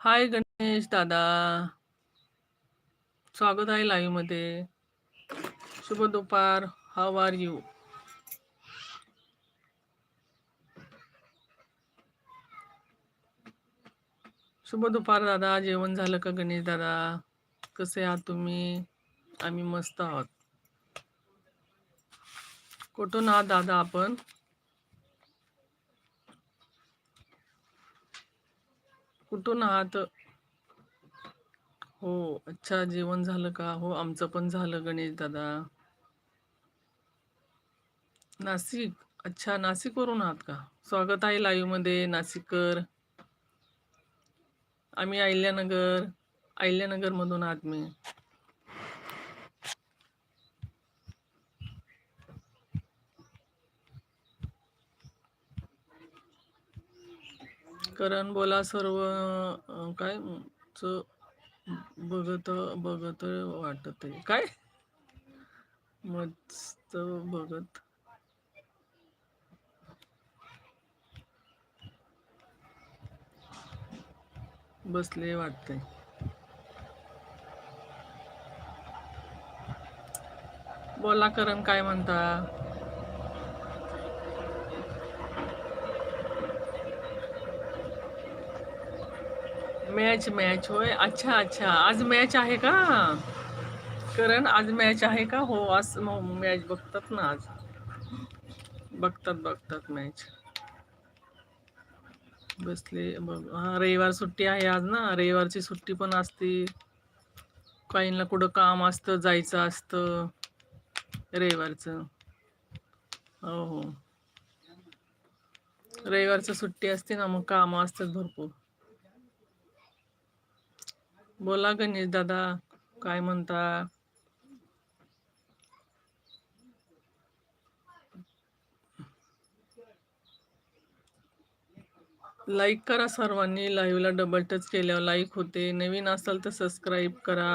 हाय गणेश दादा. स्वागत आहे लाईव्हमध्ये. शुभ दुपार. हाव आर यू शुभ दुपार दादा. जेवण झालं का गणेश दादा? कसे आहात तुम्ही? आम्ही मस्त आहोत. कुठून आहात दादा आपण? कुठून आहात हो अच्छा जेवण झालं का? हो आमचं पण झालं गणेश दादा. नाशिक? अच्छा नाशिकवरून आहात का? स्वागत आहे लाईव्हमध्ये नाशिककर. आम्ही अहिल्यानगर अहिल्यानगर मधून आहात मी. करण बोला सर्व काय बघत बघत वाटत आहे. काय? मस्त बघत. बसले वाटतंय. बोला करण काय म्हणता? मॅच मॅच होय. अच्छा अच्छा. आज मॅच आहे का? करण आज मॅच आहे का? हो आज मॅच बघतात ना आज. बघतात बघतात मॅच बसले बघ. हा रविवार सुट्टी आहे आज ना. रविवारची सुट्टी पण असते. काहींना कुठं काम असतं जायचं असतं. रविवारचं. हो हो. रविवारचं सुट्टी असते ना मग कामं असतात भरपूर. बोला गणेश दादा काय म्हणता? लाईक करा सर्वांनी. लाईव्हला डबल टच केल्यावर लाईक होते. नवीन असाल तर सबस्क्राईब करा.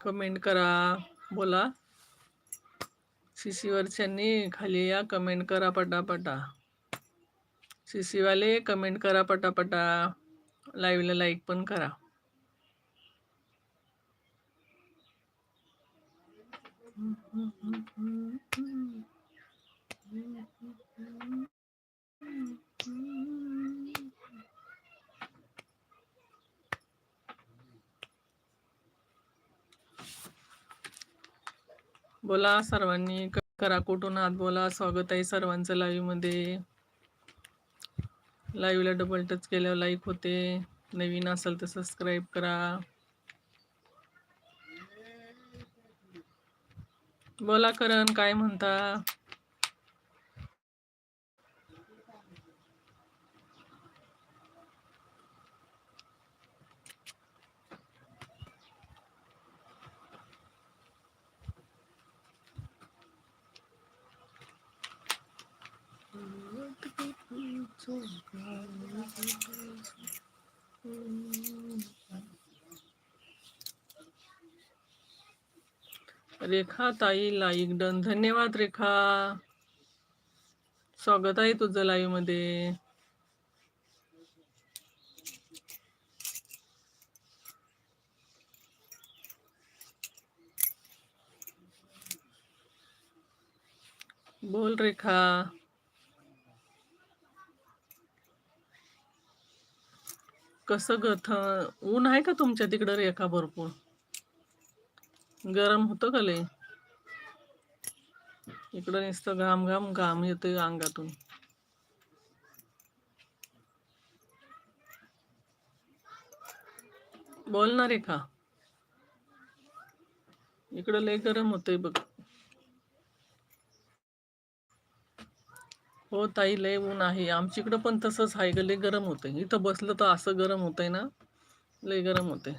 कमेंट करा. बोला. शिशीवरच्यांनी खाली या कमेंट करा पटापटा. शिशीवाले कमेंट करा पटापटा. लाईव्हला लाईक पण करा. बोला सर्वांनी करा कुठून आहात? बोला स्वागत आहे सर्वांचं लाईव्हमध्ये. लाईव्हला डबल टच केल्यावर लाईक होते. नवीन असेल तर सबस्क्राईब करा. बोला करण काय म्हणता? रेखा ताई लाईक डन. धन्यवाद रेखा. स्वागत आहे तुझं लाईव्हमध्ये. बोल रेखा. कसं गथ ऊन आहे का तुमच्या तिकडं रेखा भरपूर? गरम होतं का लय इकडं नुसतं घाम घाम घाम येतोय अंगातून. बोल ना का इकडं लय गरम होतंय बघ. हो ताई लय ऊन आहे. आमच्या इकडं पण तसंच आहे ग लय गरम होतंय. इथं बसलं तर असं गरम होतंय ना? लय गरम होतंय.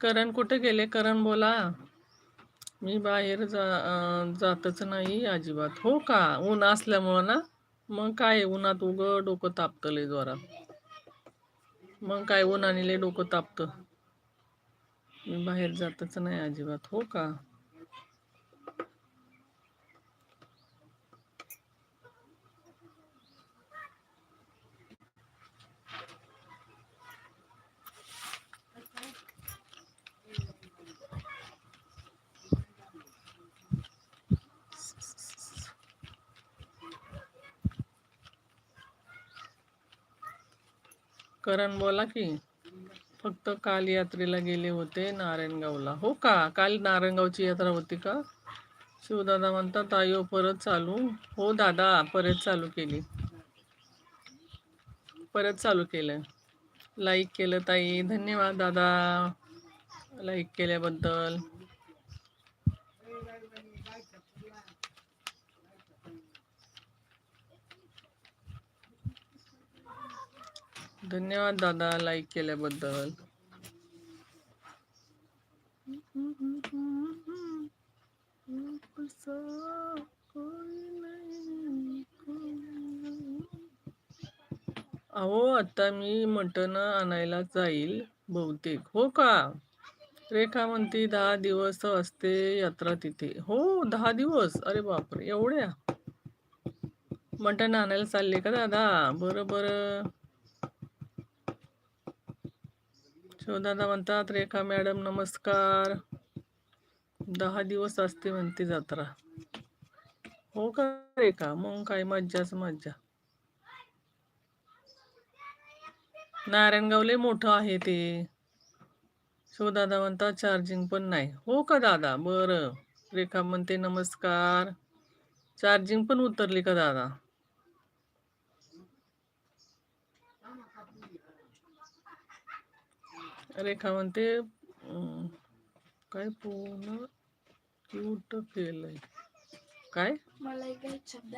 करण कुठे गेले? करण बोला. मी बाहेर जा जातच नाही अजिबात. हो का? ऊन असल्यामुळं ना? मग काय आहे, उन्हात उग डोकं तापतं लय जोरात. मग काय उन्हाने लय डोकं तापतं. मी बाहेर जातच नाही अजिबात. हो का? करण बोला की फक्त काल यात्रेला गेले होते नारायणगावला. हो का? काल नारायणगावची यात्रा होती का? शिवदादा म्हणतात आयो परत चालू. हो दादा परत चालू केली. परत चालू केलं. लाईक केलं ताई. धन्यवाद दादा. लाईक केल्याबद्दल. धन्यवाद दादा लाईक केल्याबद्दल. अहो आता मी मटण आणायला जाईल बहुतेक. हो का? रेखा म्हणते दहा दिवस असते यात्रा तिथे. हो दहा दिवस? अरे बापरे एवढ्या? मटण आणायला चालले का दादा? बरं बरं. हो, शिवदादा म्हणतात रेखा मॅडम नमस्कार. दहा दिवस असते म्हणते जत्रा. हो का रेखा? मग काय मज्जाच मज्जा. नारायणगावले मोठं आहे ते. शिवदादा म्हणतात चार्जिंग पण नाही. हो का दादा? बरं. रेखा म्हणते नमस्कार. चार्जिंग पण उतरली का दादा? रेखा म्हणते काय पूर्ण क्यूट केलंय काय? मला शब्द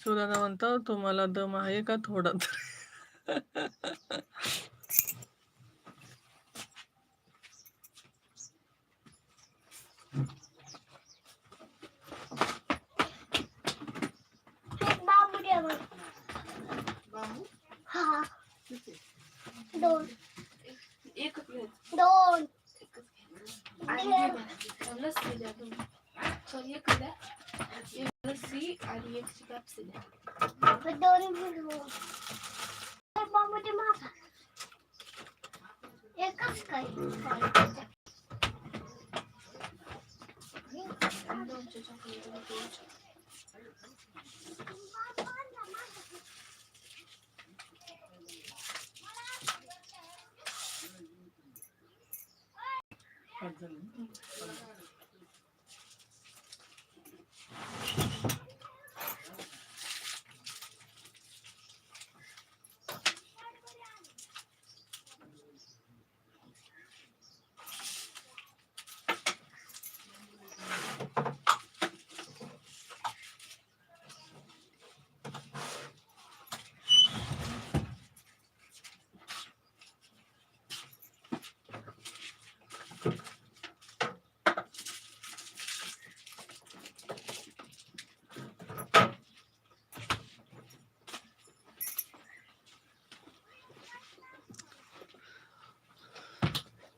शिवदादा म्हणतात तुम्हाला दम आहे का थोडा बाबू दे हा दोन एक प्लेट दोन आणि लस्सी द्या तुम्ही सॉरी एक द्या एक लस्सी आणि एक पेप्सी द्या दोन घेऊ बाबू दे माझा एकच काय आणि दोनशे चॉकलेट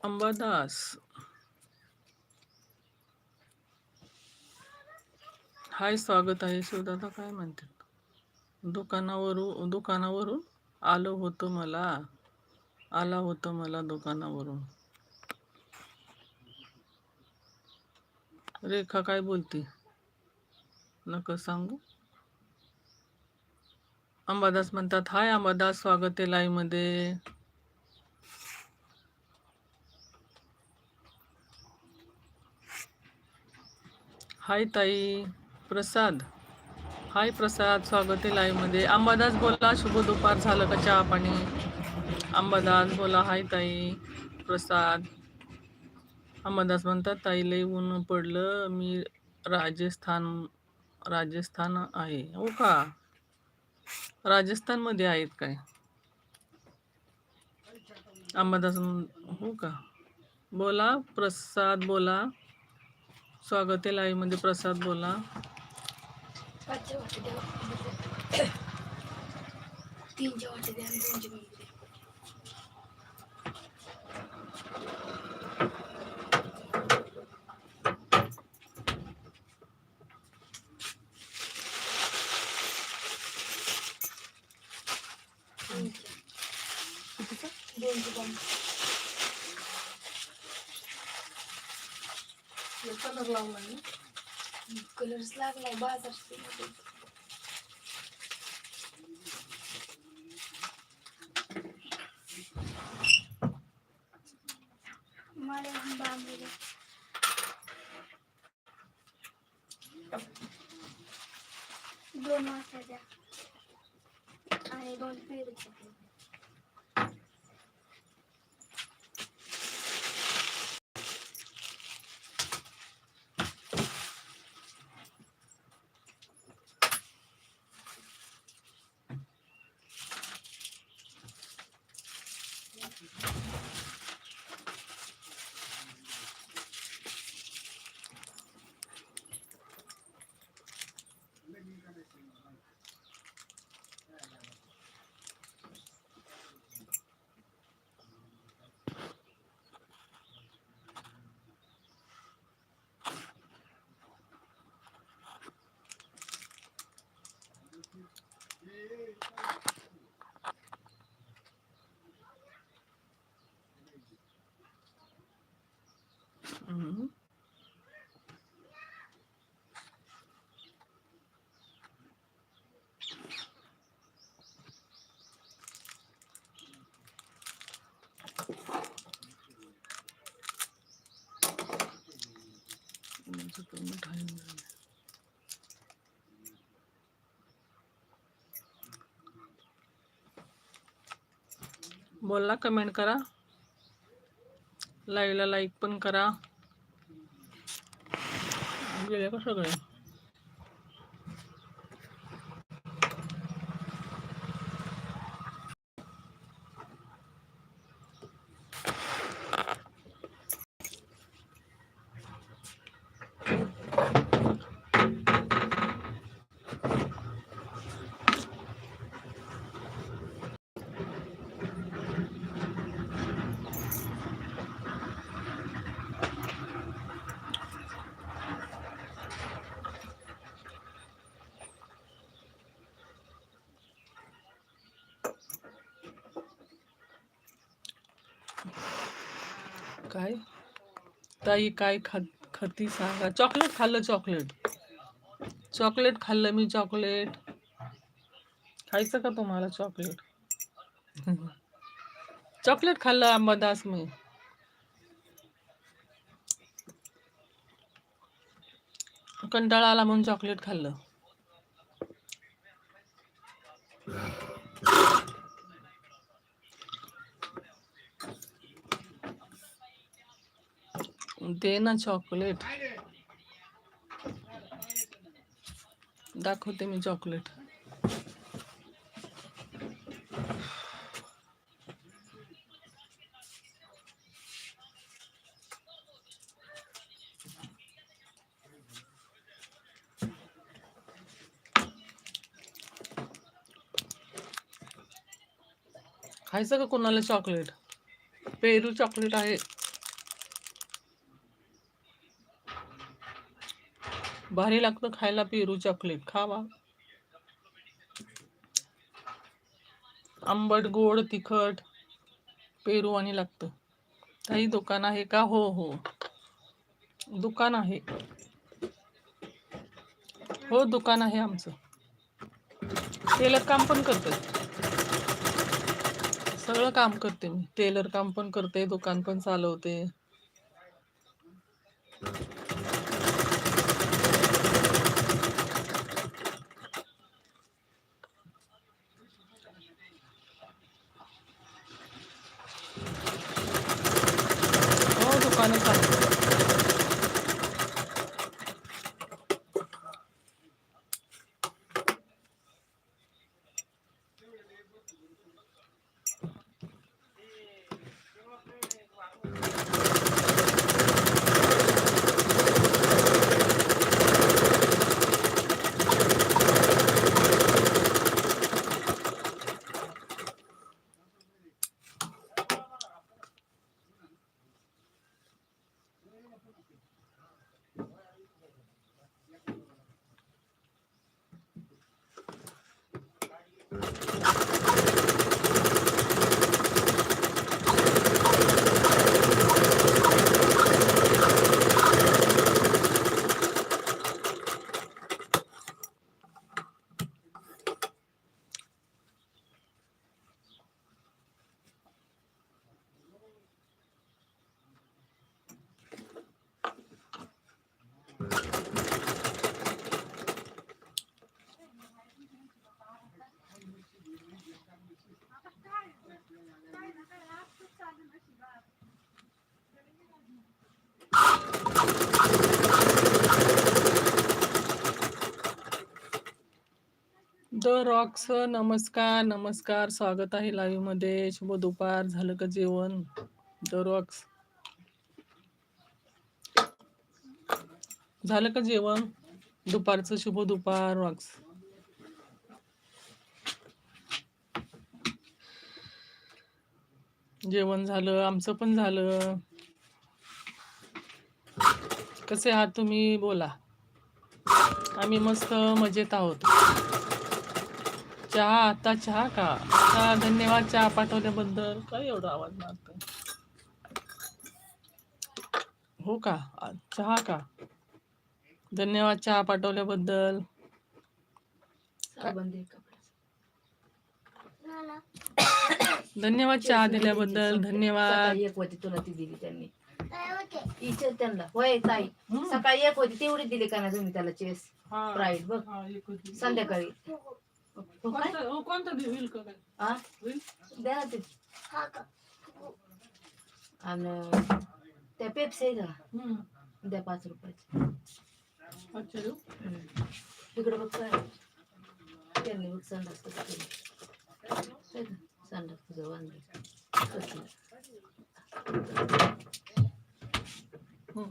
अंबादास हाय स्वागत आहे शिवदादा काय म्हणतात दुकानावरून दुकानावरून आलो होतो मला. आला होतं मला दुकानावरून. रेखा काय बोलती? नका सांगू. अंबादास म्हणतात हाय अंबादास स्वागत आहे लाईव्ह हाय ताई प्रसाद. हाय प्रसाद स्वागत आहे लाईव्हमध्ये अंबादास बोला शुभ दुपार झालं का चहा पाणी? अंबादास बोला हाय ताई प्रसाद. अंबादास म्हणतात ताई लई ऊन पडलं. मी राजस्थान राजस्थान आहे. हो का? राजस्थानमध्ये आहेत काय? अंबादास हो का? बोला प्रसाद बोला. स्वागत आहे लाईव्हमध्ये प्रसाद बोला. पाचशे वाटी कलर लावला ना कलर्स लागलाय बाजार हम्म. कोणाचं पण time नाही. बोलला कमेंट करा. लाईव्हला लाईक पण करा. गेले का सगळे काय? ताई काय खा खाती सांगा. चॉकलेट खाल्लं चॉकलेट. चॉकलेट खाल्लं मी चॉकलेट. खायचं का तुम्हाला चॉकलेट? चॉकलेट खाल्लं अंबादास मी. कंटाळा आला म्हणून चॉकलेट खाल्लं. दे ना चॉकलेट. दाखवते मी चॉकलेट. खायचं का कोणाला चॉकलेट? पेरू चॉकलेट आहे. भारी लागतं खायला पेरू चॉकलेट. खावा. आंबट गोड तिखट पेरू आणि लागतं. काही दुकान आहे का? हो हो. दुकान आहे. हो दुकान आहे आमचं. टेलर काम पण करते सगळं काम करते मी. टेलर काम पण करते दुकान पण चालवते. हो दुकाने टॉक्स नमस्कार नमस्कार. स्वागत आहे लाईव्हमध्ये. शुभ दुपार. झालं का जेवण? द रॉक्स झालं का जेवण? दुपारचं शुभ दुपार रॉक्स जेवण झालं. आमचं पण झालं. कसे आहात तुम्ही? बोला. आम्ही मस्त मजेत आहोत. चहा आता चहा का? हा धन्यवाद चहा पाठवल्याबद्दल. काय एवढा आवाज मारतोय? हो का? चहा का? धन्यवाद चहा पाठवल्याबद्दल. धन्यवाद चहा दिल्याबद्दल. धन्यवाद. एक होती तुला ती दिली त्यांनी. त्यांना. होय ताई. सकाळी एक होती तेवढी दिली का ना तुम्ही त्याला चेस. राईट बघ. संध्याकाळी. हो काय कोणता हो, कोणता देऊ? होईल का काय? हा होईल? द्या ना ते हा का आणि त्या पेप्सी आहे का हम्म. द्या पाच रुपयाचे अच्छा देऊ? हम्म. इकडे बघ काय त्यांनी बघ संडास कसं केलं आहे का? संडास तुझं वांदे कसलं हम्म.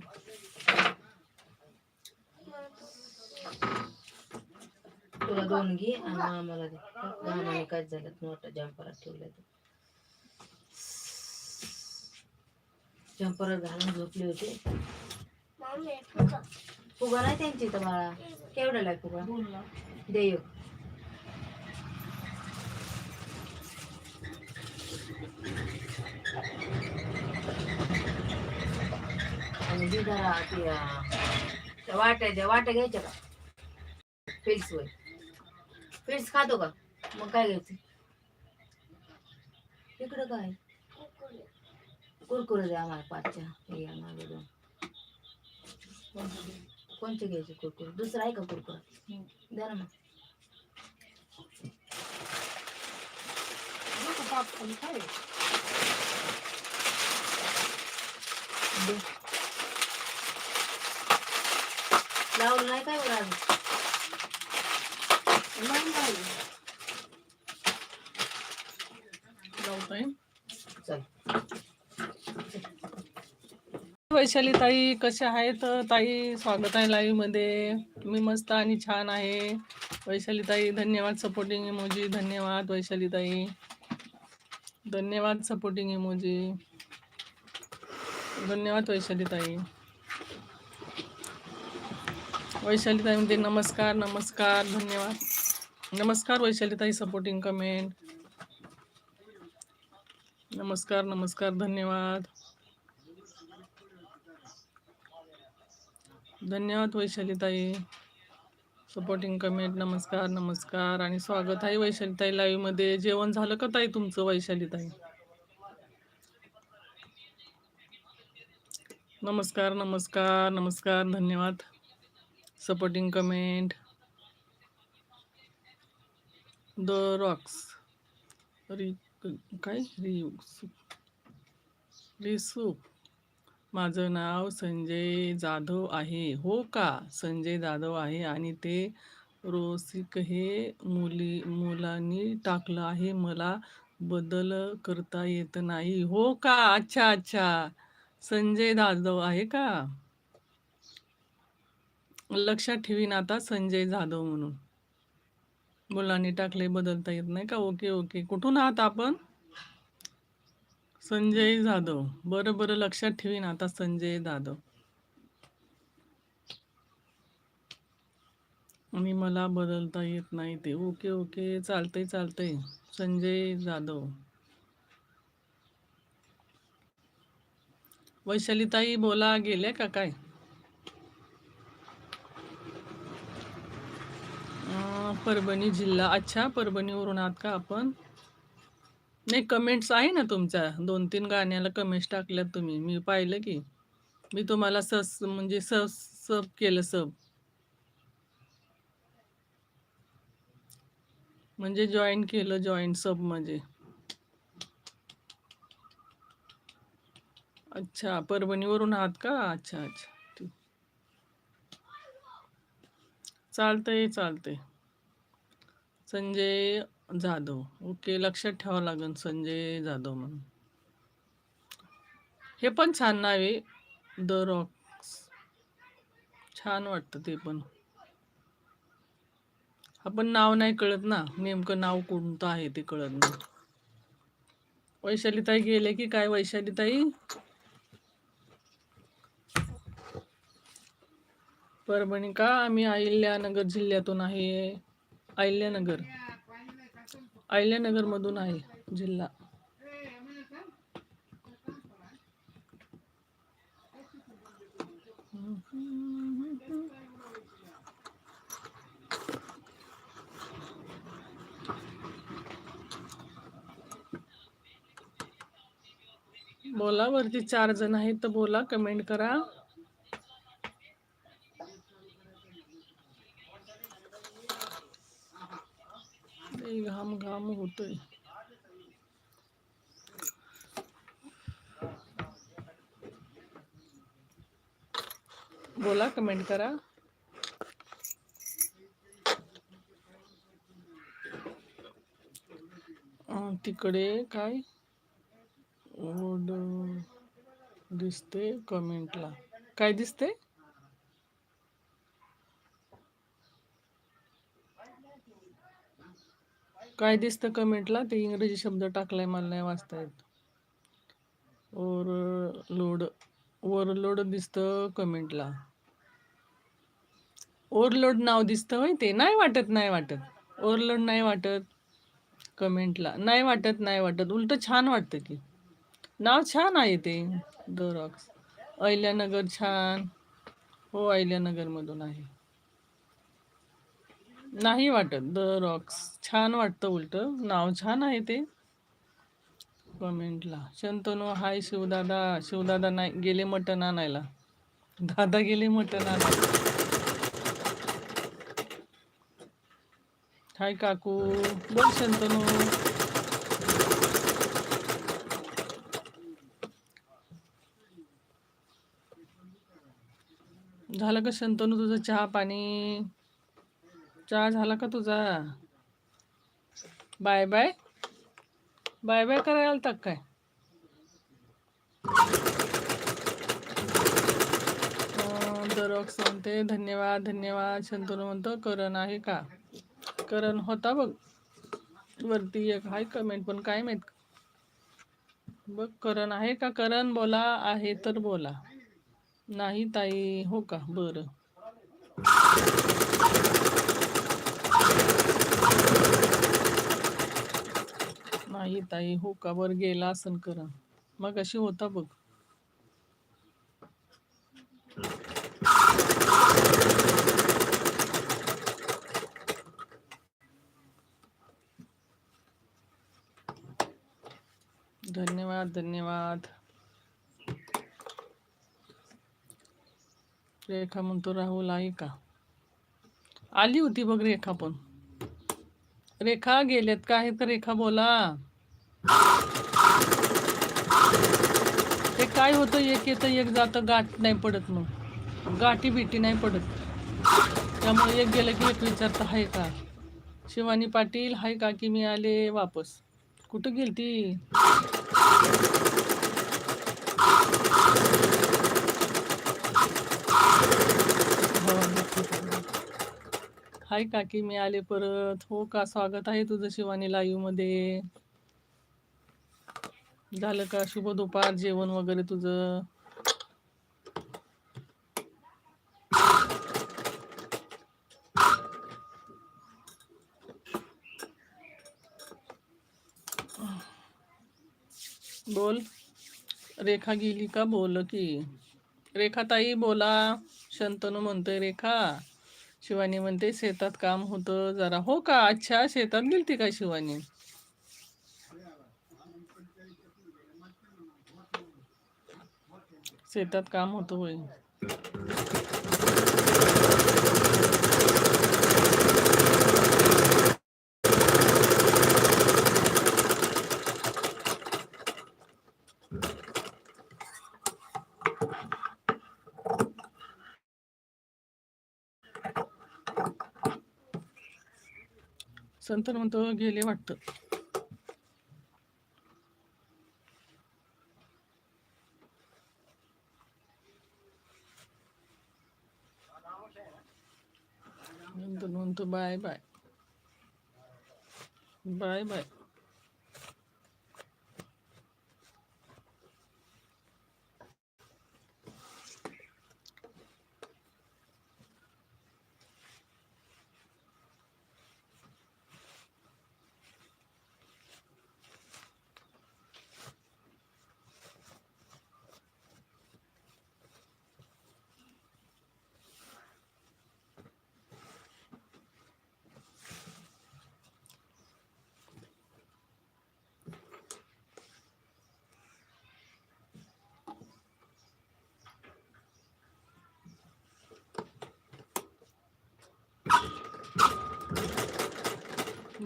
तुला दोन घे आणि आम्हाला दे. आम्हाला काय झालं? नोटा जम्परात ठेवल्या जम्परात घालून झोपले होते. फुगा नाही त्यांची इथं बाळा. केवढ्याला फुगा दोन लाख. दे एक. आणि दे जरा ते, अं, त्या वाट्या द्या वाट्या घ्यायच्या का? फिल्स फ्रेंड्स खातो का? मग काय घ्यायचं? इकडं काय? कुरकुरे द्या आम्हाला पाचच्या. या मागे दोन. कोणते घ्यायचे कुरकुरे? दुसरा आहे का कुरकुरा? द्या ना मग. लावलं नाही काय बरं अजून नाही, नाही. लावता येईल? चल वैशाली ताई कशा आहेत? ताई स्वागत आहे लाईव्हमध्ये. मी मस्त आणि छान आहे. वैशाली ताई धन्यवाद सपोर्टिंग इमोजी धन्यवाद वैशाली ताई धन्यवाद सपोर्टिंग इमोजी धन्यवाद वैशाली ताई वैशालीताई म्हणते नमस्कार नमस्कार धन्यवाद. नमस्कार वैशालीताई सपोर्टिंग कमेंट नमस्कार नमस्कार धन्यवाद. धन्यवाद वैशालीताई. सपोर्टिंग कमेंट नमस्कार नमस्कार. आणि स्वागत आहे वैशालीताई लाईव्हमध्ये जेवण झालं का ताई तुमचं वैशालीताई? नमस्कार नमस्कार नमस्कार धन्यवाद. सपोर्टिंग कमेंट द रॉक्स रि काय? रि रिसूप माझं नाव संजय जाधव आहे. हो का? संजय जाधव आहे आणि ते रोसिक हे मुली मुलांनी टाकलं आहे. मला बदल करता येत नाही. हो का? अच्छा अच्छा. संजय जाधव आहे का? लक्षात ठेवीन आता संजय जाधव म्हणून. मुलांनी टाकले बदलता येत नाही का? Okay okay. कुठून आहात आपण? संजय जाधव. बरं बरं. लक्षात ठेवीन आता संजय जाधव. आणि मला बदलता येत नाही ते. Okay okay. चालतंय चालतंय. संजय जाधव. वैशालीताई बोला. गेल्या का काय? परभणी जिल्हा अच्छा परभणीवरून आहात का आपण? नाही कमेंट्स आहे ना तुमच्या? दोन तीन गाण्याला कमेंट्स टाकल्यात तुम्ही. मी पाहिलं की. मी तुम्हाला सस म्हणजे सब सब केलं सब म्हणजे जॉईन केलं जॉईन सब म्हणजे अच्छा परभणीवरून आहात का? अच्छा अच्छा. चालतंय चालतंय. संजय जाधव. ओके लक्षात ठेवावं लागेल संजय जाधव म्हणून. हे पण छान नाव आहे द रॉक्स छान वाटतं ते पण. आपण नाव नाही कळत ना नेमकं नाव कोणतं आहे ते कळत नाही. वैशालीताई गेले की काय वैशालीताई? परभणी का? आम्ही अहिल्यानगर जिल्ह्यातून आहे. अहिल्यानगर. अहिल्यानगर मधून आहे जिल्हा. बोला वरती चार जण आहेत तर बोला कमेंट करा लई घाम होतोय बोला कमेंट करा. तिकडे काय? ओढ दिसते कमेंटला काय दिसते? काय दिसतं कमेंटला ते इंग्रजी शब्द टाकलाय मला नाही वाचता येत. ओव्हरलोड ओव्हरलोड दिसतं कमेंटला. ओव्हरलोड नाव दिसतं होय ते नाही वाटत नाही वाटत. ओव्हरलोड नाही वाटत कमेंटला. नाही वाटत नाही वाटत. उलट छान वाटतं की. नाव छान आहे ते द अहिल्यानगर छान. हो अहिल्यानगरमधून आहे. नाही वाटत. द रॉक्स छान वाटतं उलट. नाव छान आहे ते. कमेंटला. शंतनू हाय शिवदादा. शिवदादा नाही गेले मटण आणायला. दादा गेले मटण आणायला. हाय काकू. बोल शंतनू. झालं का शंतनू तुझं चहा पाणी? चहा झाला का तुझा? Bye bye. बाय बाय करायला तक काय? दरॉक्स म्हणते धन्यवाद धन्यवाद. शंतनू म्हणतो करण आहे का? करण होता बघ. वरती एक हाय कमेंट पण काय माहीत? बघ करण आहे का? करण बोला आहे तर बोला. नाही ताई हो का? बरं. नाही ताई हो का गेला असन कर. मग अशी होता बघ. धन्यवाद धन्यवाद. रेखा म्हणतो राहुल आहे का? आली होती बघ रेखा पण. रेखा गेल्यात का आहे तर रेखा बोला ते काय होतं एक येतं एक जातं गाठ नाही पडत मग. गाठी बिटी नाही पडत. त्यामुळे एक गेलं की एक विचारतं आहे का? शिवानी पाटील हाय का की मी आले वापस. कुठं गेलती? हो, हाय काकी मी आले परत. हो का स्वागत आहे तुझं शिवानी लाईव्हमध्ये. झालं का? शुभ दुपार जेवण वगैरे तुझं? बोल. रेखा गेली का? बोल की. रेखा ताई बोला. शंतनू म्हणतोय रेखा. शिवानी म्हणते शेतात काम होतं जरा. हो का? अच्छा शेतात गेलती का शिवानी? शेतात काम होतो होय. संत म्हणतो गेले वाटतं. नंतर म्हणतो बाय बाय. Bye bye.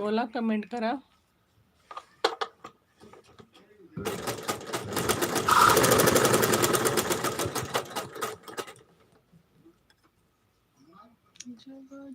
बोला कमेंट करा. बरं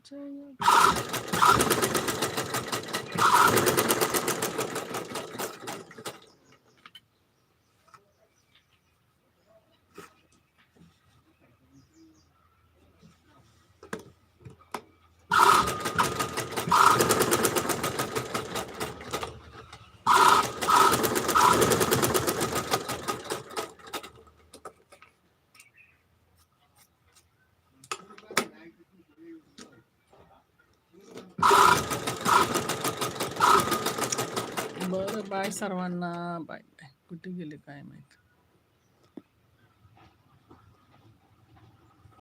बाय सर्वांना. बाय. बाय कुठे गेले काय माहिती?